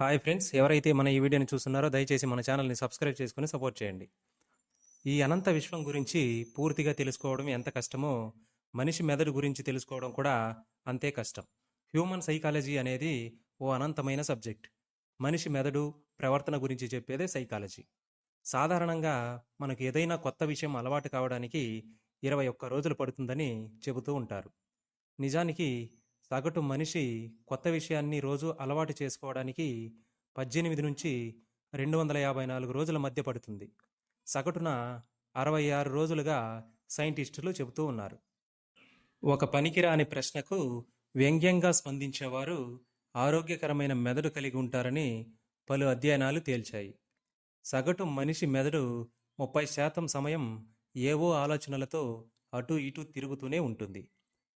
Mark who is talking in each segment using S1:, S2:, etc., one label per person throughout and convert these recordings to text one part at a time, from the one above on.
S1: Hi friends ఎవరైతే మన ఈ వీడియోని చూస్తున్నారో దయచేసి మన ఛానల్ని సబ్స్క్రైబ్ చేసుకుని సపోర్ట్ చేయండి. ఈ అనంత విశ్వం గురించి పూర్తిగా తెలుసుకోవడం ఎంత కష్టమో మనిషి మెదడు గురించి తెలుసుకోవడం కూడా అంతే కష్టం. హ్యూమన్ సైకాలజీ అనేది ఓ అనంతమైన సబ్జెక్ట్. మనిషి మెదడు ప్రవర్తన గురించి చెప్పేదే సైకాలజీ. సాధారణంగా మనకు ఏదైనా కొత్త విషయం అలవాటు కావడానికి ఇరవై ఒక్క రోజులు పడుతుందని చెబుతూ ఉంటారు. నిజానికి సగటు మనిషి కొత్త విషయాన్ని రోజు అలవాటు చేసుకోవడానికి పద్దెనిమిది నుంచి రెండు వందల యాభై నాలుగు రోజుల మధ్య పడుతుంది. సగటున అరవై ఆరు రోజులుగా సైంటిస్టులు చెబుతూ ఉన్నారు. ఒక పనికిరాని ప్రశ్నకు వ్యంగ్యంగా స్పందించేవారు ఆరోగ్యకరమైన మెదడు కలిగి ఉంటారని పలు అధ్యయనాలు తేల్చాయి. సగటు మనిషి మెదడు ముప్పై శాతం సమయం ఏవో ఆలోచనలతో అటు ఇటు తిరుగుతూనే ఉంటుంది.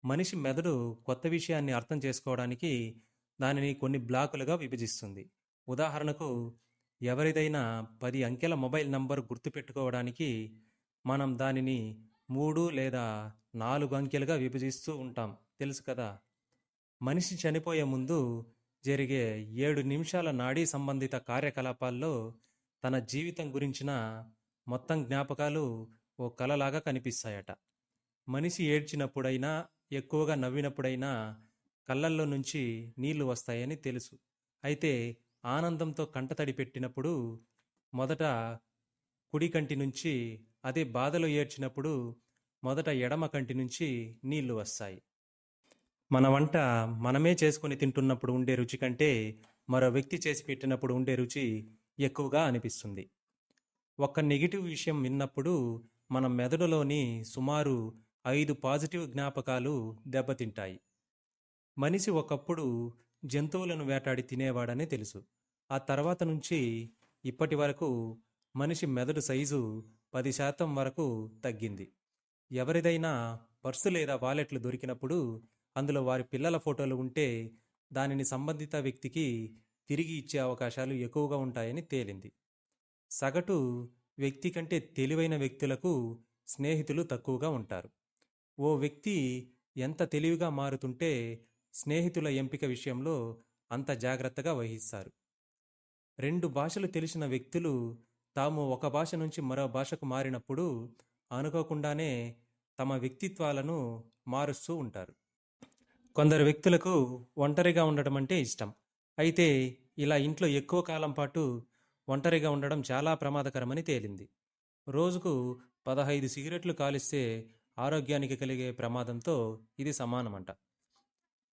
S1: మనిషి మెదడు కొత్త విషయాన్ని అర్థం చేసుకోవడానికి దానిని కొన్ని బ్లాకులుగా విభజిస్తుంది. ఉదాహరణకు ఎవరిదైనా పది అంకెల మొబైల్ నంబర్ గుర్తుపెట్టుకోవడానికి మనం దానిని మూడు లేదా నాలుగు అంకెలుగా విభజిస్తూ ఉంటాం. తెలుసు కదా? మనిషి చనిపోయే ముందు జరిగే ఏడు నిమిషాల నాడీ సంబంధిత కార్యకలాపాల్లో తన జీవితం గురించిన మొత్తం జ్ఞాపకాలు ఓ కలలాగా కనిపిస్తాయట. మనిషి ఏడ్చినప్పుడైనా ఎక్కువగా నవ్వినప్పుడైనా కళ్ళల్లో నుంచి నీళ్ళు వస్తాయని తెలుసు. అయితే ఆనందంతో కంటతడి పెట్టినప్పుడు మొదట కుడి కంటి నుంచి అదే బాధలో ఏడ్చినప్పుడు మొదట ఎడమ కంటి నుంచి నీళ్ళు వస్తాయి. మన వంట మనమే చేసుకొని తింటున్నప్పుడు ఉండే రుచి కంటే మరో వ్యక్తి చేసి పెట్టినప్పుడు ఉండే రుచి ఎక్కువగా అనిపిస్తుంది. ఒక నెగిటివ్ విషయం విన్నప్పుడు మన మెదడులోని సుమారు ఐదు పాజిటివ్ జ్ఞాపకాలు దెబ్బతింటాయి. మనిషి ఒకప్పుడు జంతువులను వేటాడి తినేవాడని తెలుసు. ఆ తర్వాత నుంచి ఇప్పటి వరకు మనిషి మెదడు సైజు పది శాతం వరకు తగ్గింది. ఎవరిదైనా పర్సు లేదా వాలెట్లు దొరికినప్పుడు అందులో వారి పిల్లల ఫోటోలు ఉంటే దానిని సంబంధిత వ్యక్తికి తిరిగి ఇచ్చే అవకాశాలు ఎక్కువగా ఉంటాయని తేలింది. సగటు వ్యక్తి కంటే తెలివైన వ్యక్తులకు స్నేహితులు తక్కువగా ఉంటారు. ఓ వ్యక్తి ఎంత తెలివిగా మారుతుంటే స్నేహితుల ఎంపిక విషయంలో అంత జాగ్రత్తగా వహిస్తారు. రెండు భాషలు తెలిసిన వ్యక్తులు తాము ఒక భాష నుంచి మరో భాషకు మారినప్పుడు అనుకోకుండానే తమ వ్యక్తిత్వాలను మారుస్తూ ఉంటారు. కొందరు వ్యక్తులకు ఒంటరిగా ఉండటం అంటే ఇష్టం. అయితే ఇలా ఇంట్లో ఎక్కువ కాలం పాటు ఒంటరిగా ఉండడం చాలా ప్రమాదకరమని తేలింది. రోజుకు పదహైదు సిగరెట్లు కాలిస్తే ఆరోగ్యానికి కలిగే ప్రమాదంతో ఇది సమానమంట.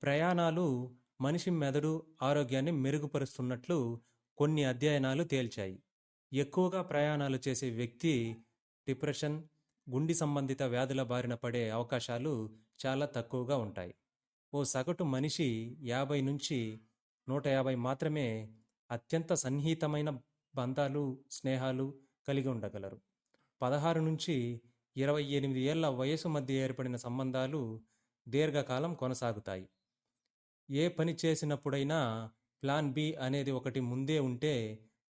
S1: ప్రయాణాలు మనిషి మెదడు ఆరోగ్యాన్ని మెరుగుపరుస్తున్నట్లు కొన్ని అధ్యయనాలు తేల్చాయి. ఎక్కువగా ప్రయాణాలు చేసే వ్యక్తి డిప్రెషన్ గుండె సంబంధిత వ్యాధుల బారిన పడే అవకాశాలు చాలా తక్కువగా ఉంటాయి. ఓ సగటు మనిషి యాభై నుంచి నూట యాభై మాత్రమే అత్యంత సన్నిహితమైన బంధాలు స్నేహాలు కలిగి ఉండగలరు. పదహారు నుంచి ఇరవై ఎనిమిది ఏళ్ళ వయసు మధ్య ఏర్పడిన సంబంధాలు దీర్ఘకాలం కొనసాగుతాయి. ఏ పని చేసినప్పుడైనా ప్లాన్ బి అనేది ఒకటి ముందే ఉంటే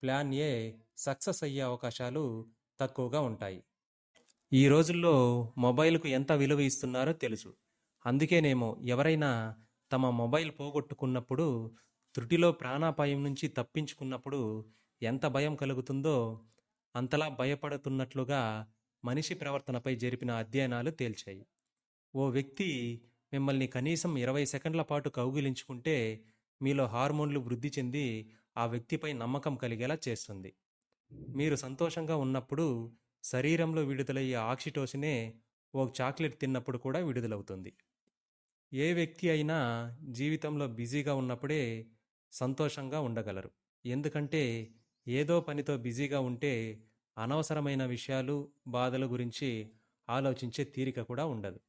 S1: ప్లాన్ ఏ సక్సెస్ అయ్యే అవకాశాలు తక్కువగా ఉంటాయి. ఈ రోజుల్లో మొబైల్కు ఎంత విలువ ఇస్తున్నారో తెలుసు. అందుకేనేమో ఎవరైనా తమ మొబైల్ పోగొట్టుకున్నప్పుడు త్రుటిలో ప్రాణాపాయం నుంచి తప్పించుకున్నప్పుడు ఎంత భయం కలుగుతుందో అంతలా భయపడుతున్నట్లుగా మనిషి ప్రవర్తనపై జరిపిన అధ్యయనాలు తేల్చాయి. ఓ వ్యక్తి మిమ్మల్ని కనీసం ఇరవై సెకండ్ల పాటు కౌగిలించుకుంటే మీలో హార్మోన్లు వృద్ధి చెంది ఆ వ్యక్తిపై నమ్మకం కలిగేలా చేస్తుంది. మీరు సంతోషంగా ఉన్నప్పుడు శరీరంలో విడుదలయ్యే ఆక్సిటోసినే ఓ చాక్లెట్ తిన్నప్పుడు కూడా విడుదలవుతుంది. ఏ వ్యక్తి అయినా జీవితంలో బిజీగా ఉన్నప్పుడే సంతోషంగా ఉండగలరు. ఎందుకంటే ఏదో పనితో బిజీగా ఉంటే అనవసరమైన విషయాలు బాధల గురించి ఆలోచించే తీరిక కూడా ఉండదు.